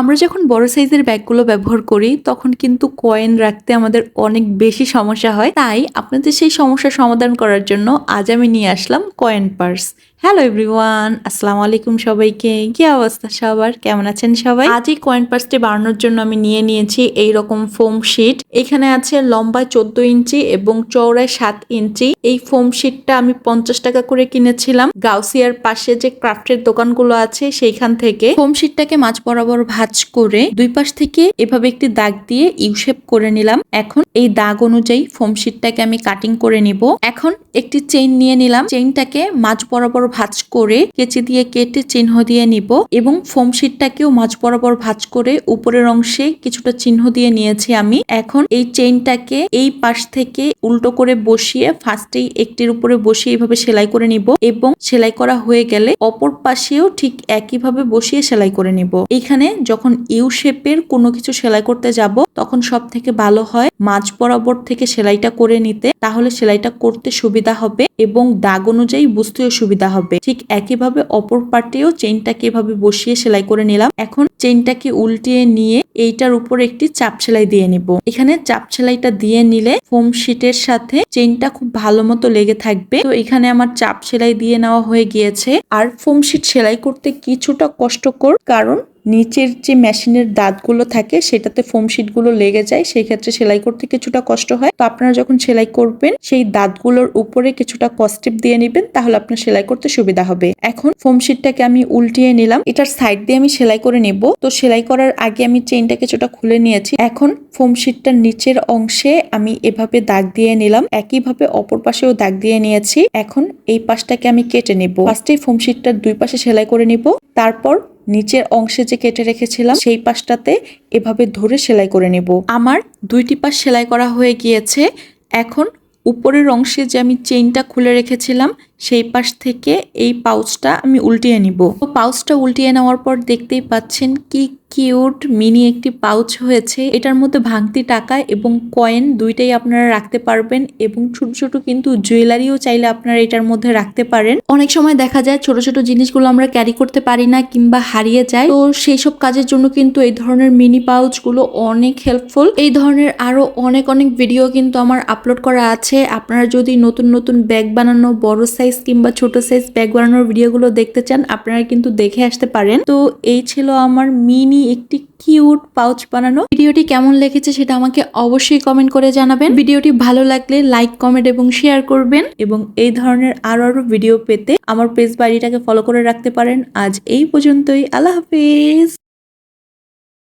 আমরা যখন বড় সাইজের ব্যাগগুলো ব্যবহার করি, তখন কিন্তু কয়েন রাখতে আমাদের অনেক বেশি সমস্যা হয়। তাই আপনাদের সেই সমস্যা সমাধান করার জন্য আজ আমি নিয়ে আসলাম কয়েন পার্স হ্যালো এভরিওয়ান আসসালামু আলাইকুম সবাইকে। কি অবস্থা সবার? কেমন আছেন সবাই? আজ এই কয়েন পার্সটি বানানোর জন্য আমি নিয়ে নিয়েছি এই রকম ফোম শিট এখানে আছে লম্বায় চোদ্দ ইঞ্চি এবং চওড়ায় সাত ইঞ্চি। এই ফোম শিটটা আমি পঞ্চাশ টাকা করে কিনেছিলাম। গাউসিয়ার পাশে যে ক্রাফটের দোকানগুলো আছে, সেইখান থেকে। ফোম শিটটাকে মাছ বরাবর ভাঁজ করে দুই পাশ থেকে এভাবে একটি দাগ দিয়ে ইউশেপ করে নিলাম। এখন এই দাগ অনুযায়ী ফোম শিটটাকে আমি কাটিং করে নিব। এখন একটি চেইন নিয়ে নিলাম। চেইনটাকে মাছ বরাবর ভাঁজ করে কেচি দিয়ে কেটে চিহ্ন দিয়ে নিব এবং ফোম শিটটাকেও মাঝ বরাবর ভাঁজ করে উপরের অংশে কিছুটা চিহ্ন দিয়ে নিয়েছি আমি। এখন এই চেইনটাকে এই পাশ থেকে উল্টো করে বসিয়ে ফার্স্টেই একটির উপরে বসিয়ে এইভাবে সেলাই করে নিব এবং সেলাই করা হয়ে গেলে অপর পাশেও ঠিক একইভাবে বসিয়ে সেলাই করে নিব। এখানে যখন ইউ শেপের কোনো কিছু সেলাই করতে যাব, তখন সব থেকে ভালো হয় মাঝ বরাবর থেকে সেলাইটা করে নিতে। তাহলে সেলাইটা করতে সুবিধা হবে। এবং দাগ অনুযায়ী বুঝতেও সুবিধা হবে। ঠিক একইভাবে অপর পার্টেও চেইনটাকে এভাবে বসিয়ে সেলাই করে নিলাম। এখন চেইনটাকে উল্টিয়ে নিয়ে এইটার উপর একটি চাপ সেলাই দিয়ে নিব। এখানে চাপ সেলাইটা দিয়ে নিলে ফোম শিটের সাথে চেইনটা খুব ভালো মতো লেগে থাকবে। তো এখানে আমার চাপ সেলাই দিয়ে নেওয়া হয়ে গিয়েছে। আর ফোম শিট সেলাই করতে কিছুটা কষ্টকর কারণ নিচের যে মেশিনের দাঁতগুলো থাকে, সেটাতে ফোম শিটগুলো লেগে যায় সেই ক্ষেত্রে সেলাই করতে কিছুটা কষ্ট হয়। তো আপনারা যখন সেলাই করবেন, সেই দাঁতগুলোর উপরে কিছুটা কস্টিপ দিয়ে নেবেন, তাহলে আপনার সেলাই করতে সুবিধা হবে। এখন ফোম শিটটাকে আমি উল্টিয়ে নিলাম। এটার সাইড দিয়ে আমি সেলাই করে নেব। তো সেলাই করার আগে আমি চেইনটা কিছুটা খুলে নিয়েছি। এখন ফোম শিটটার নিচের অংশে আমি এভাবে দাগ দিয়ে নিলাম। একইভাবে অপর পাশেও দাগ দিয়ে নিয়েছি। এখন এই পাশটাকে আমি কেটে নেব। ফার্স্টেই ফোম শিটটার দুই পাশে সেলাই করে নিব। তারপর নিচের অংশে যে কেটে রেখেছিলাম, সেই পাশটাতে এভাবে ধরে সেলাই করে নেব। আমার দুইটি পাশ সেলাই করা হয়ে গিয়েছে। এখন উপরের অংশে যে আমি চেইনটা খুলে রেখেছিলাম সেই পাশ থেকে এই পাউচটা আমি উল্টিয়ে নিব। তো পাউচটা উল্টিয়ে নেওয়ার পর দেখতেই পাচ্ছেন কি কিউট মিনি একটি পাউচ হয়েছে। এটার মধ্যে ভাঙতি টাকা এবং কয়েন দুইটাই আপনারা রাখতে পারবেন এবং ছোট ছোট কিন্তু জুয়েলারিও চাইলে আপনারা এটার মধ্যে রাখতে পারেন। অনেক সময় দেখা যায় ছোট ছোট জিনিসগুলো আমরা ক্যারি করতে পারি না কিংবা হারিয়ে যায়। তো সেই সব কাজের জন্য কিন্তু এই ধরনের মিনি পাউচগুলো অনেক হেল্পফুল। এই ধরনের আরও অনেক অনেক ভিডিও কিন্তু আমার আপলোড করা আছে। আপনারা যদি নতুন নতুন ব্যাগ বানানো, বড় সাইজ কিংবা ছোট সাইজ ব্যাগ বানানোর ভিডিওগুলো দেখতে চান, আপনারা কিন্তু দেখে আসতে পারেন। তো এই ছিল আমার মিনি একটি কিউট পাউচ বানানো। ভিডিওটি কেমন লেগেছে সেটা আমাকে অবশ্যই কমেন্ট করে জানাবেন। ভিডিওটি ভালো লাগলে লাইক কমেন্ট এবং শেয়ার করবেন এবং এই ধরনের আরও আরও ভিডিও পেতে আমার পেজ বাড়িটাকে ফলো করে রাখতে পারেন। আজ এই পর্যন্তই। আল্লাহ হাফিজ।